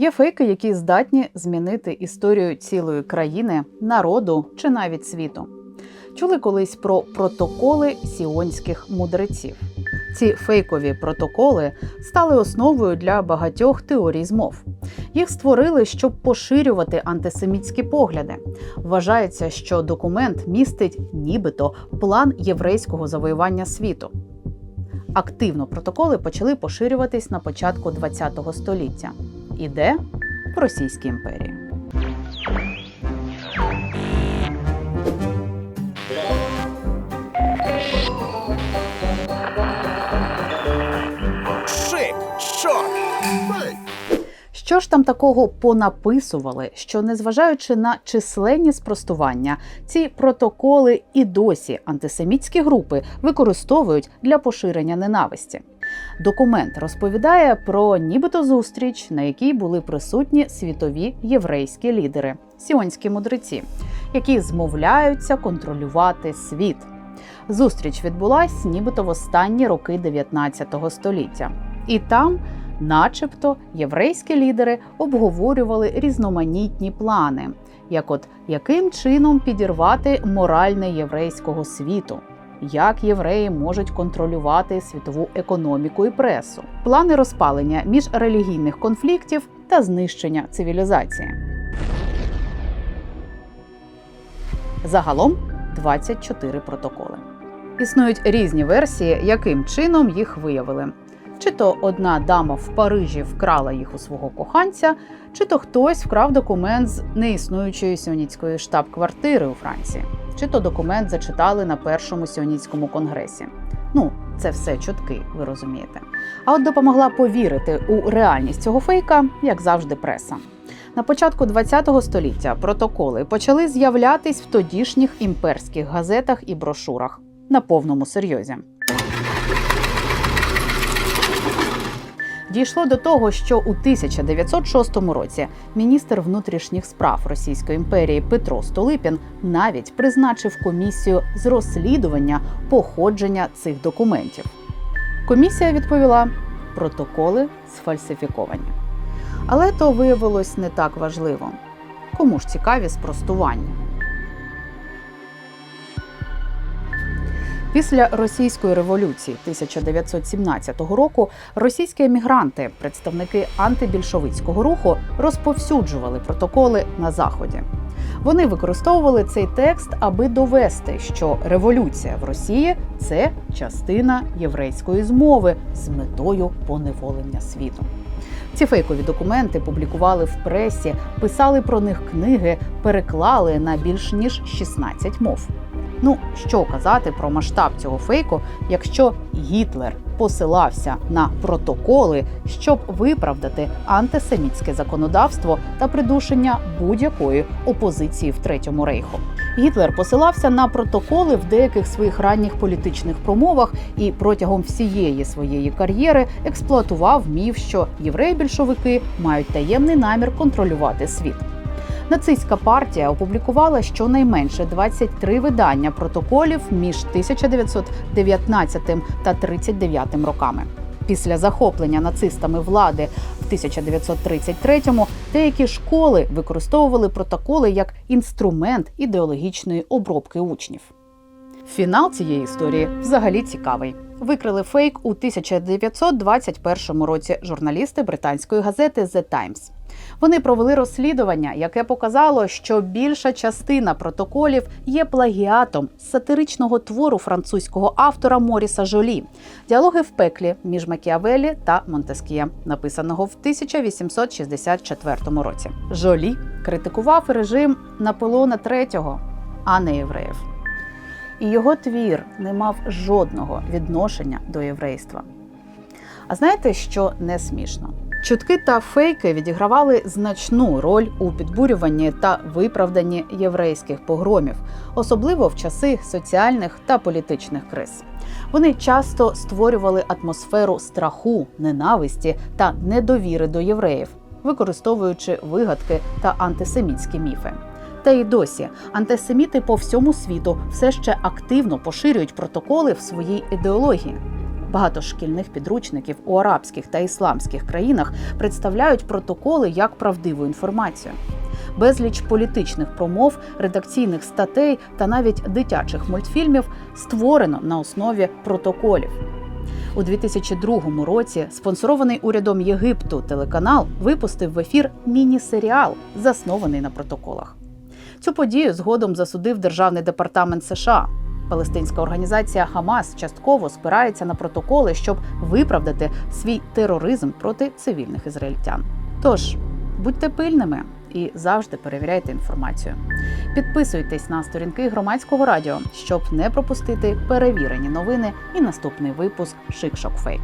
Є фейки, які здатні змінити історію цілої країни, народу чи навіть світу. Чули колись про протоколи сіонських мудреців. Ці фейкові протоколи стали основою для багатьох теорій змов. Їх створили, щоб поширювати антисемітські погляди. Вважається, що документ містить нібито план єврейського завоювання світу. Активно протоколи почали поширюватись на початку ХХ століття. І де? В Російській імперії. Шик, шок. Що ж там такого понаписували, що, незважаючи на численні спростування, ці протоколи і досі антисемітські групи використовують для поширення ненависті. Документ розповідає про нібито зустріч, на якій були присутні світові єврейські лідери, сіонські мудреці, які змовляються контролювати світ. Зустріч відбулась нібито в останні роки 19 століття, і там начебто єврейські лідери обговорювали різноманітні плани, як от яким чином підірвати моральне єврейського світу. Як євреї можуть контролювати світову економіку і пресу, плани розпалення між релігійних конфліктів та знищення цивілізації. Загалом 24 протоколи. Існують різні версії, яким чином їх виявили. Чи то одна дама в Парижі вкрала їх у свого коханця, чи то хтось вкрав документ з неіснуючої сіонітської штаб-квартири у Франції, чи то документ зачитали на першому сіонітському конгресі. Ну, це все чутки, ви розумієте. А от допомогла повірити у реальність цього фейка, як завжди, преса. На початку ХХ століття протоколи почали з'являтись в тодішніх імперських газетах і брошурах на повному серйозі. Дійшло до того, що у 1906 році міністр внутрішніх справ Російської імперії Петро Столипін навіть призначив комісію з розслідування походження цих документів. Комісія відповіла: протоколи сфальсифіковані. Але то виявилось не так важливо. Кому ж цікаві спростування? Після російської революції 1917 року російські емігранти, представники антибільшовицького руху, розповсюджували протоколи на заході. Вони використовували цей текст, аби довести, що революція в Росії це частина єврейської змови з метою поневолення світу. Ці фейкові документи публікували в пресі, писали про них книги, переклали на більш ніж 16 мов. Ну що казати про масштаб цього фейку, якщо Гітлер посилався на протоколи, щоб виправдати антисемітське законодавство та придушення будь-якої опозиції в третьому рейху. Гітлер посилався на протоколи в деяких своїх ранніх політичних промовах і протягом всієї своєї кар'єри експлуатував міф, що євреї-більшовики мають таємний намір контролювати світ. Нацистська партія опублікувала щонайменше 23 видання протоколів між 1919 та 39 роками. Після захоплення нацистами влади в 1933-му деякі школи використовували протоколи як інструмент ідеологічної обробки учнів. Фінал цієї історії взагалі цікавий. Викрили фейк у 1921 році журналісти британської газети The Times. Вони провели розслідування, яке показало, що більша частина протоколів є плагіатом сатиричного твору французького автора Моріса Жолі Діалоги в пеклі між Макіавелі та Монтескіє, написаного в 1864 році. Жолі критикував режим Наполеона III, а не євреїв. І його твір не мав жодного відношення до єврейства. А знаєте, що не смішно? Чутки та фейки відігравали значну роль у підбурюванні та виправданні єврейських погромів, особливо в часи соціальних та політичних криз. Вони часто створювали атмосферу страху, ненависті та недовіри до євреїв, використовуючи вигадки та антисемітські міфи. Та й досі антисеміти по всьому світу все ще активно поширюють протоколи в своїй ідеології. Багато шкільних підручників у арабських та ісламських країнах представляють протоколи як правдиву інформацію. Безліч політичних промов, редакційних статей та навіть дитячих мультфільмів створено на основі протоколів. У 2002 році спонсорований урядом Єгипту телеканал випустив в ефір міні-серіал, заснований на протоколах. Цю подію згодом засудив Державний департамент США. Палестинська організація Хамас частково спирається на протоколи, щоб виправдати свій тероризм проти цивільних ізраїльтян. Тож будьте пильними і завжди перевіряйте інформацію. Підписуйтесь на сторінки громадського радіо, щоб не пропустити перевірені новини і наступний випуск Шик-Шок Фейк.